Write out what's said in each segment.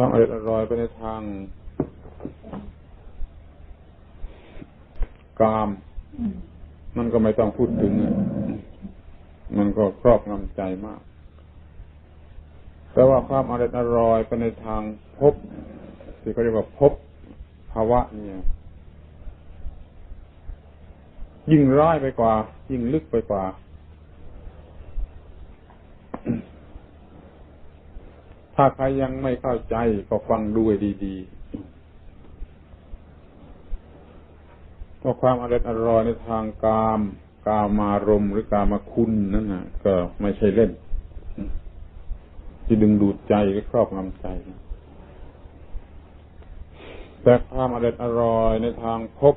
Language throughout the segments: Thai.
ความอร่อยอร่อยไปในทางกาม มันก็ไม่ต้องพูดถึง มันก็ครอบงำใจมาก แต่ว่าความอร่อยอร่อยไปในทางพบที่เขาเรียกว่าพบภาวะเนี่ย ยิ่งร้ายไปกว่า ยิ่งลึกไปกว่า ถ้าใครยังไม่เข้าใจก็ฟังด้วยดีๆเพราะความอร่อยอร่อยในทางกาม กามารมหรือกามาคุณนั่นนะก็ไม่ใช่เล่นที่ดึงดูดใจหรือครอบงำใจแต่ความอร่อยอร่อยในทางพบ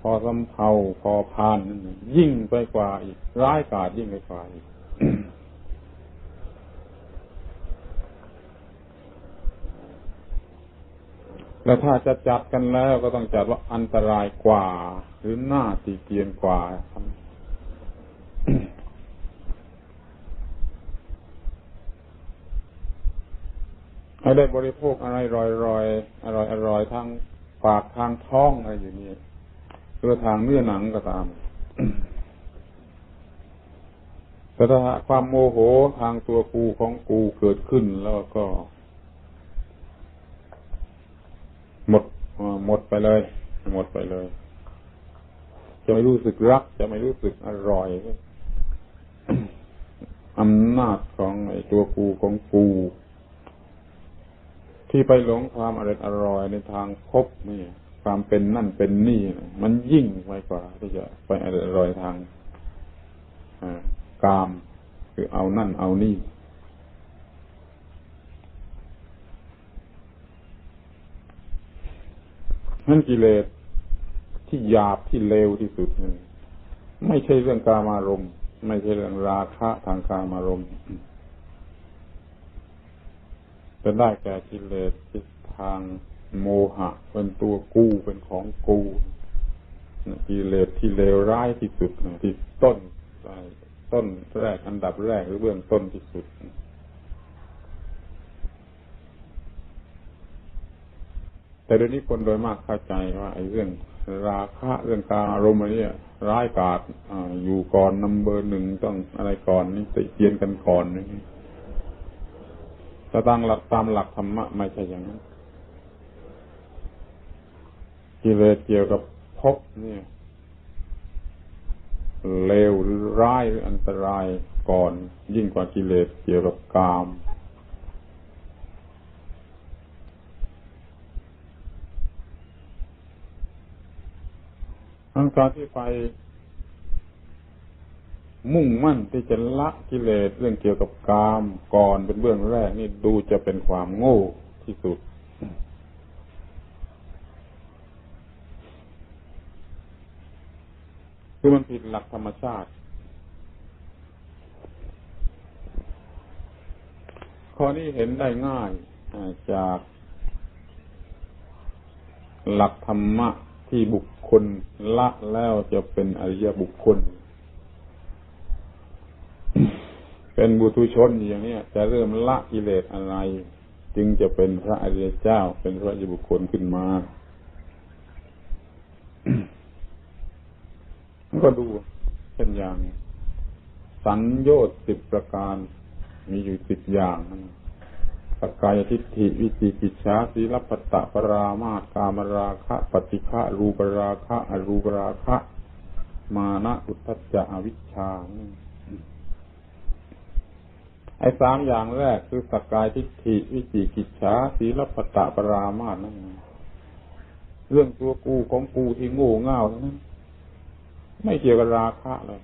พอสำเพาพอพานนั่นยิ่งไปกว่าอีก ร้ายกาจยิ่งไปกว่าอีก แล้วถ้าจะจัดกันแล้วก็ต้องจัดว่าอันตรายกว่า หรือหน้าตีเกียนกว่าให้ได้บริโภคอะไรรอยรอยอร่อยอร่อยทางปากทางท้องอะไรอย่างนี้หรือทางเนื้อหนังก็ตามแต่ถ้าความโมโหทางตัวกูของกูเกิดขึ้นแล้วก็ หมดหมดไปเลย หมดไปเลย จะไม่รู้สึกรัก จะไม่รู้สึกอร่อยอำนาจของไอ้ตัวกูของกูที่ไปหลงความอร่อยอร่อยในทางพบนี่ความเป็นนั่นเป็นนี่มันยิ่งไปกว่า ที่จะไปอร่อยทางกาม คือเอานั่นเอานี่ นั่นกิเลสที่หยาบที่เลวที่สุดนี่ไม่ใช่เรื่องกามารมณ์ ไม่ใช่เรื่องราคะทางกามารมณ์จะได้แก่กิเลสที่ทางโมหะ เป็นตัวกู้เป็นของกูกิเลสที่เลวร้ายที่สุดที่ต้นต้นแรกอันดับแรกหรือเบื้องต้นที่สุด แต่เดี๋ยวนี้คนโดยมากเข้าใจว่าไอ้เรื่องราคะเรื่องการอารมณ์อะไรเนี่ยร้ายกาจอยู่ก่อนนัมเบอร์หนึ่งต้องอะไรก่อนนี่ติเตียนกันก่อนนี่แต่ตามหลักตามหลักธรรมะไม่ใช่อย่างนั้นกิเลสเกี่ยวกับภพเนี่ยเลวหรือร้ายหรืออันตรายก่อนยิ่งกว่ากิเลสเกี่ยวกับกาม ทั้งการที่ไปมุ่งมั่นที่จะละกิเลสเรื่องเกี่ยวกับกามก่อนเป็นเบื้องแรกนี่ดูจะเป็นความโง่ที่สุด คือมันผิดหลักธรรมชาติ ข้อนี้เห็นได้ง่ายจากหลักธรรมะ ที่บุคคลละแล้วจะเป็นอริยบุคคล เป็นบุตุชนอย่างนี้จะเริ่มละกิเลสอะไร จึงจะเป็นพระอริยเจ้า เป็นพระอริยบุคคลขึ้นมาก็ดูเช่นอย่าง สัญญชน์สิบประการ มีอยู่สิบอย่าง สกายทิฏฐิวิจิกิจฉาสีลปัตตปรามาตกามราคะปฏิฆะรูปราคะอรูปราคะ มานะอุทธัจจะอวิชชาไอ้สามอย่างแรกคือสกายทิฏฐิวิจิกิจฉาสีลปัตตปรามาตนั่นเรื่องตัวกูของกูที่โง่เง่าทั้งนั้นไม่เกี่ยวกับราคะเลย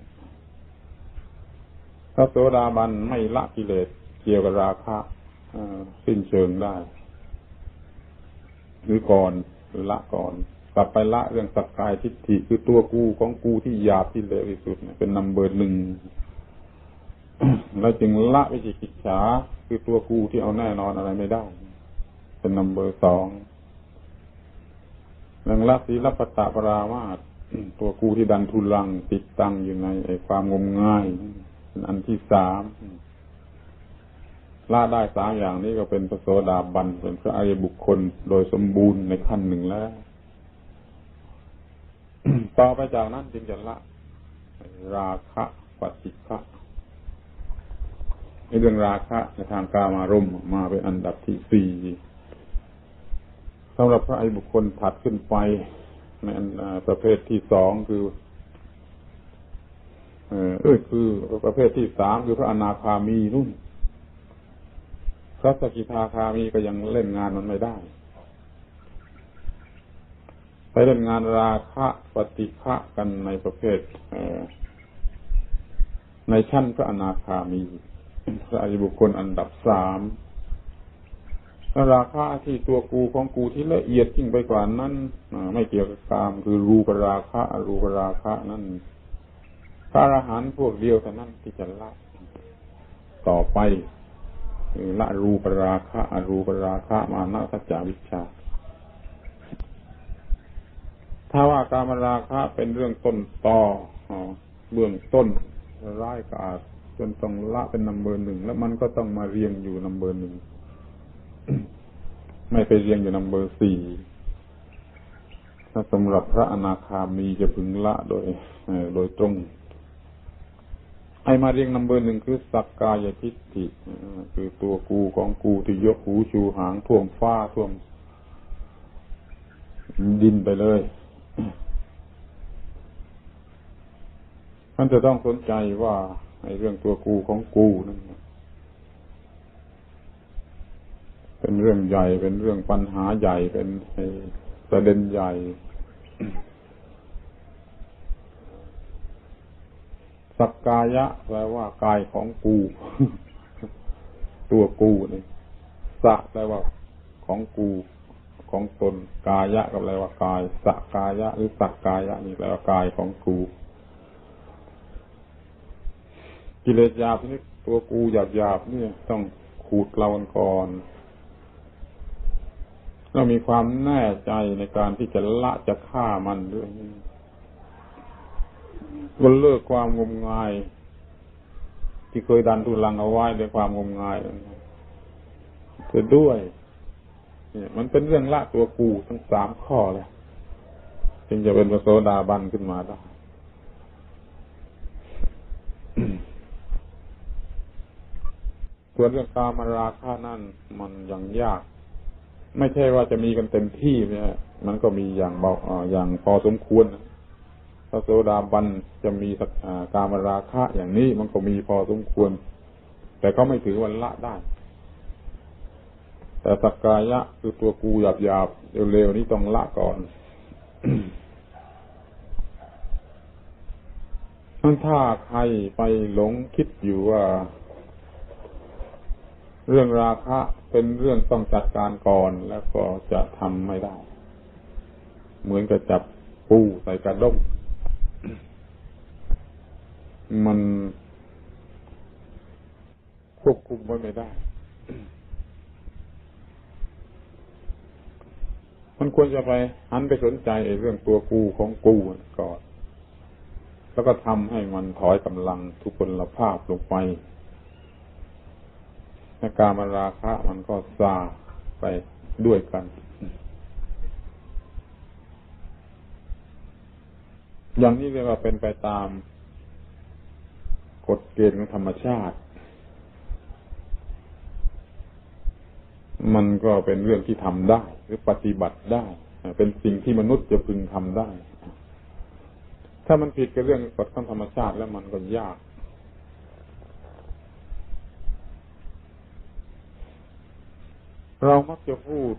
พระโสดาบันไม่ละกิเลสเกี่ยวกับราคะ สิ้นเชิงได้ หรือก่อนหรือละก่อนกลับไปละเรื่องสักกายทิฏฐิคือตัวกูของกูที่หยาบที่เลวที่สุดเป็นนัมเบอร์หนึ่งแล้วจึงละวิจิกิจฉาคือตัวกูที่เอาแน่นอนอะไรไม่ได้ เป็นนัมเบอร์สองเรื่องละศีลปตะปรามาตตัวกูที่ดันทุลังติดตั้งอยู่ในไอ้ความงมงายเป็นอันที่สาม ละได้สามอย่างนี้ก็เป็นพระโสดาบันเป็นพระอริยบุคคลโดยสมบูรณ์ในขั้นหนึ่งแล้ว ต่อไปจากนั้นจึงจะละ ราคะปฏิฆะในเรื่องราคะในทางกามารมณ์มาเป็นอันดับที่สี่สำหรับพระอริยบุคคลถัดขึ้นไปในประเภทที่สองคือเออคือประเภทที่สามคือพระอนาคามีนุ่น พระสกิทาคามีก็ยังเล่นงานมันไม่ได้ ไปเล่นงานราคะปฏิฆะกันในประเภทในชั้นพระอนาคามีพระอริบุคคลอันดับสามราคะที่ตัวกูของกูที่ละเอียดยิ่งไปกว่านั้นไม่เกี่ยวกับกามคือรูปราคะอรูปราคะนั่นพระอรหันต์พวกเดียวเท่านั้นที่จะละต่อไป ละรูปราคะอรูปราคะมานะสัจจวิชา ถ้าว่าการมราคะเป็นเรื่องต้นต่อเบื้องต้นร้ายกาจจนต้องละเป็นนัมเบอร์หนึ่งแล้วมันก็ต้องมาเรียงอยู่นัมเบอร์หนึ่งไม่ไปเรียงอยู่นัมเบอร์สี่ถ้าสำหรับพระอนาคามีจะพึงละโดยโดยตรง ให้มาเรียงนัมเบอร์หนึ่งคือสักกายทิฏฐิคือตัวกูของกูที่ยกหูชูหางท่วมฟ้าท่วมดินไปเลยมันจะต้องสนใจว่าไอ้เรื่องตัวกูของกูนั่นเป็นเรื่องใหญ่เป็นเรื่องปัญหาใหญ่เป็นประเด็นใหญ่ สักกายะแปลว่ากายของกู ตัวกูนี่สะแปลว่าของกู ของตนกายะก็แปลว่ากายสักกายะ หรือสักกายะนี่แปลว่ากายของกู กิเลสหยาบนี่ตัวกูหยาบหยาบนี่ต้องขูดเราก่อนเรามีความแน่ใจในการที่จะละจะฆ่ามันด้วย ก็เลิกความงมงาย ที่เคยดันทุลังเอาไว้ด้วยความงมงายเกิดด้วย เนี่ย มันเป็นเรื่องละตัวกูทั้งสามข้อเลยจึงจะเป็นพระโสดาบันขึ้นมาได้ส่วนเรื่องกามราค่านั่นมันยังยาก ไม่ใช่ว่าจะมีกันเต็มที่เนี่ยมันก็มีอย่างเบาอย่างพอสมควรนะ พระโสดาบันจะมีการมราคะอย่างนี้มันก็มีพอสมควร แต่ก็ไม่ถือวันละได้ แต่สักกายะคือตัวกูหยาบหยาบเร็วๆนี้ต้องละก่อนนั่นถ้าใครไปหลงคิดอยู่ว่า เรื่องราคะเป็นเรื่องต้องจัดการก่อนแล้วก็จะทำไม่ได้ เหมือนกับจับปูใส่กระด้ง มันควบคุมไว้ไม่ได้ มันควรจะไปหันไปสนใจเรื่องตัวกูของกูก่อน แล้วก็ทำให้มันถอยกำลังทุกคนละภาพลงไปในการมาราคะมันก็ซาไปด้วยกัน อย่างนี้เรียกว่าเป็นไปตามกฎเกณฑ์ของธรรมชาติ มันก็เป็นเรื่องที่ทำได้ หรือปฏิบัติได้ เป็นสิ่งที่มนุษย์จะพึงทำได้ ถ้ามันผิดกับเรื่องกฎของธรรมชาติแล้วมันก็ยาก เรามักจะพูด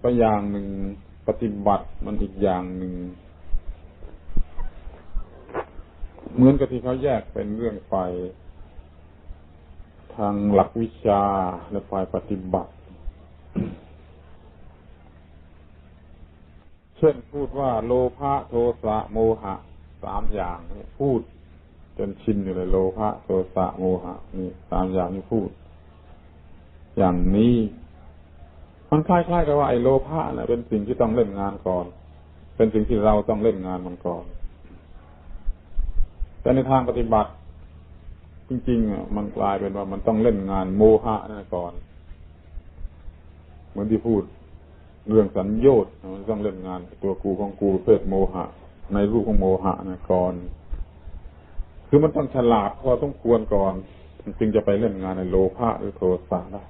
ไปอย่างหนึ่ง ปฏิบัติมันอีกอย่างหนึ่ง เหมือนกับที่เขาแยกเป็นเรื่องฝ่ายทางหลักวิชาและฝ่ายปฏิบัติ เช่นพูดว่าโลภะโทสะโมหะสามอย่างนี่พูด จนชินอยู่เลยโลภะโทสะโมหะ นี่สามอย่างนี้พูด อย่างนี้ มันคล้ายๆกับว่าไอ้โลภะนะเป็นสิ่งที่ต้องเล่นงานก่อน เป็นสิ่งที่เราต้องเล่นงานมันก่อน แต่ในทางปฏิบัติ จริงๆอะมันกลายเป็นว่ามันต้องเล่นงานโมหะนั่นก่อน เหมือนที่พูดเรื่องสัญญชน์มันต้องเล่นงานตัวกูของกูเพศโมหะ ในรูปของโมหะนะก่อน คือมันต้องฉลาดพอต้องควรก่อน จึงจะไปเล่นงานในโลภะหรือโทสะได้